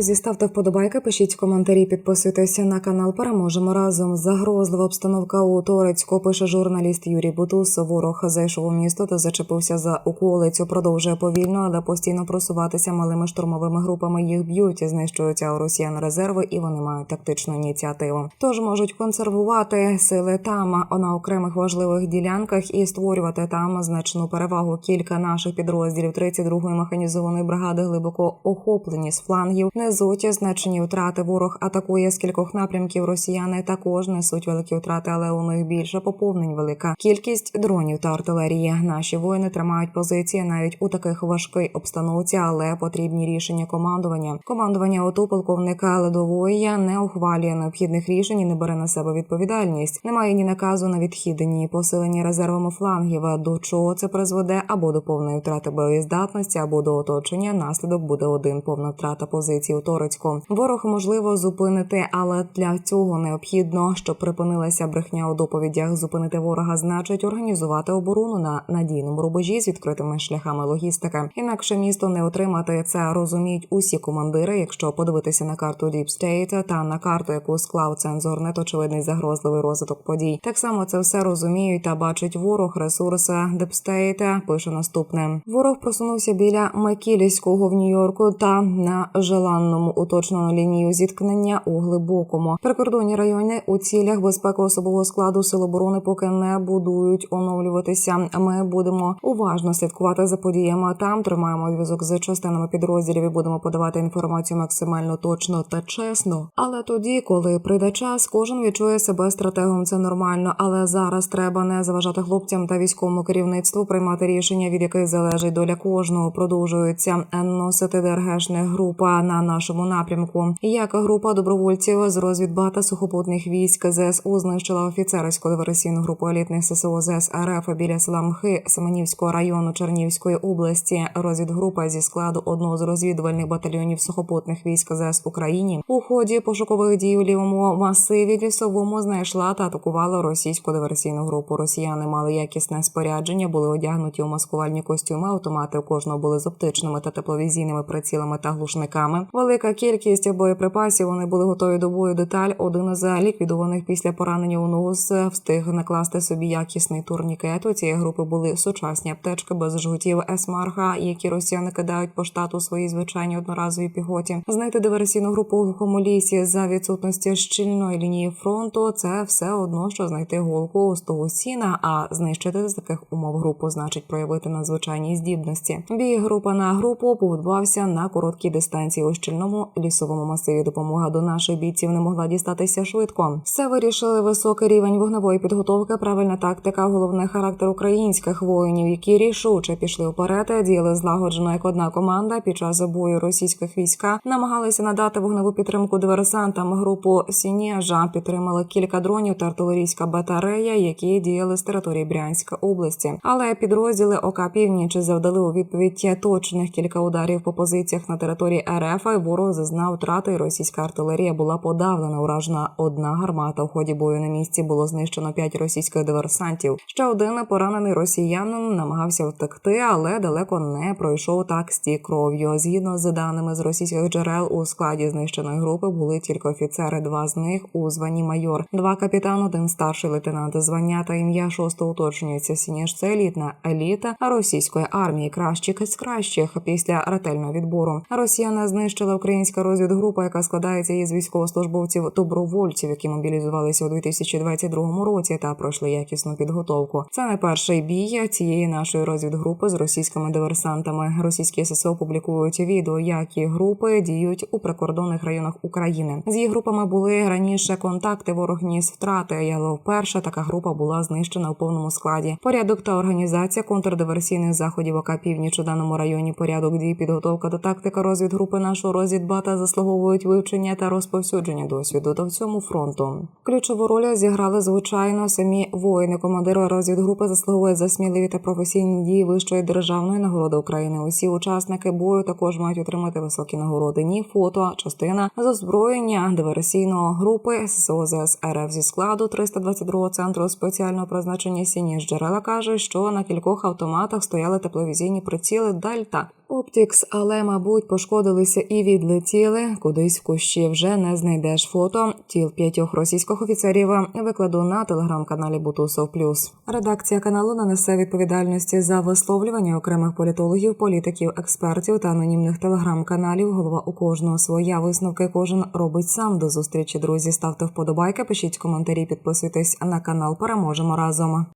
Друзі, ставте вподобайки, пишіть коментарі, підписуйтеся на канал. Переможемо разом. Загрозлива обстановка у Торецьку. Пише журналіст Юрій Бутус. Ворог зайшов у місто та зачепився за околицю. Продовжує повільно, але постійно просуватися малими штурмовими групами. Їх б'ють, знищуються у росіян резерви, і вони мають тактичну ініціативу. Тож можуть консервувати сили там на окремих важливих ділянках і створювати там значну перевагу. Кілька наших підрозділів 32-ї механізованої бригади глибоко охоплені з флангів. Несуть значені втрати. Ворог атакує з кількох напрямків. Росіяни також несуть великі втрати, але у них більше поповнень велика кількість дронів та артилерії. Наші воїни тримають позиції навіть у таких важкій обстановці, але потрібні рішення командування. Командування ОТУ полковника Ледової не ухвалює необхідних рішень і не бере на себе відповідальність. Немає ні наказу на відхід, ні посилення резервами флангів. До чого це призведе або до повної втрати боєздатності, або до оточення. Наслідок буде один повна втрата позицій у. Ворог можливо зупинити, але для цього необхідно, щоб припинилася брехня у доповідях. Зупинити ворога значить організувати оборону на надійному рубежі з відкритими шляхами логістики. Інакше місто не отримати це розуміють усі командири. Якщо подивитися на карту Deep State та на карту, яку склав цензор, нет очевидний загрозливий розвиток подій. Так само це все розуміють та бачить ворог. Ресурси State пише наступне: ворог просунувся біля Макілівського в Нью-Йорку та на желанному уточнену лінію зіткнення у глибокому прикордонні райони у цілях безпеки особового складу сил оборони поки не будують оновлюватися. Ми будемо уважно слідкувати за подіями. Там тримаємо зв'язок з частинами підрозділів і будемо подавати інформацію максимально точно та чесно. Але тоді, коли прийде час, кожен відчує себе стратегом. Це нормально. Але зараз треба не заважати хлопцям та військовому керівництву приймати рішення, від яких залежить доля кожного. Продовжується носити ДРГшних група на нашому напрямку. Як група добровольців з розвідбата сухопутних військ ЗСУ знищила офіцерську диверсійну групу елітних ССО ЗС РФ біля села Мхи Семенівського району Чернівської області. Розвідгрупа зі складу одного з розвідувальних батальйонів сухопутних військ ЗС Україні у ході пошукових дій у лівому масиві лісовому знайшла та атакувала російську диверсійну групу. Росіяни мали якісне спорядження, були одягнуті у маскувальні костюми. Автомати у кожного були з оптичними та тепловізійними прицілами та глушниками. Велика кількість боєприпасів. Вони були готові до бою. Деталь один із ліквідованих після поранення у з- встиг накласти собі якісний турнікет. У цієї групи були сучасні аптечки без жгутів есмарха, які росіяни кидають по штату своїй звичайній одноразовій піхоті. Знайти диверсійну групу у глухому лісі за відсутності щільної лінії фронту. Це все одно, що знайти голку з того сіна. А знищити з таких умов групу значить проявити надзвичайні здібності. Бій група на групу побудувався на короткій дистанції у щільному лісовому масиві. Допомога до наших бійців не могла дістатися швидко. Все вирішили високий рівень вогневої підготовки, правильна тактика, головне характер українських воїнів, які рішуче пішли вперед, діяли злагоджено як одна команда. Під час бою російських війська намагалися надати вогневу підтримку диверсантам. Групу Сінєжа підтримали кілька дронів та артилерійська батарея, які діяли з території Брянської області. Але підрозділи ОК Північ завдали у відповідь точних кілька ударів по позиціях на території РФ. Ворог зазнав втрати. Російська артилерія була подавлена. Уражена одна гармата. У ході бою на місці було знищено п'ять російських диверсантів. Ще один поранений росіянин намагався втекти, але далеко не пройшов так стік кров'ю. Згідно з даними з російських джерел, у складі знищеної групи були тільки офіцери. Два з них у званні майор, два капітан, один старший лейтенант. Звання та ім'я шостого уточнюється. Сініж це елітна еліта російської армії. Кращі з кращих після ретельного відбору. Росіяни знищила українська розвідгрупа, яка складається із військовослужбовців добровольців, які мобілізувалися у 2022 році та пройшли якісну підготовку. Це не перший бій цієї нашої розвідгрупи з російськими диверсантами. Російські ССО публікують відео, які групи діють у прикордонних районах України. З її групами були раніше контакти. Ворог ніс втрати. Але вперше така група була знищена у повному складі. Порядок та організація контрдиверсійних заходів ОК Північ у даному районі. Порядок дій, підготовка та тактика розвідгрупи нашого розвідбата заслуговують вивчення та розповсюдження досвіду до всьому фронту. Ключову роль зіграли звичайно самі воїни. Командири розвідгрупи заслуговують за сміливі та професійні дії вищої державної нагороди України. Усі учасники бою також мають отримати високі нагороди. Ні фото, частина з озброєння диверсійної групи ССО ЗС РФ зі складу 322 центру спеціального призначення Сіні джерела каже, що на кількох автоматах стояли тепловізійні приціли Дельта. Оптікс, але мабуть пошкодилися і відлетіли кудись в кущі. Вже не знайдеш фото. Тіл п'ятьох російських офіцерів викладу на телеграм-каналі Бутусов Плюс. Редакція каналу не несе відповідальності за висловлювання окремих політологів, політиків, експертів та анонімних телеграм-каналів. Голова у кожного своя висновки. Кожен робить сам. До зустрічі, друзі. Ставте вподобайки, пишіть коментарі, підписуйтесь на канал. Переможемо разом.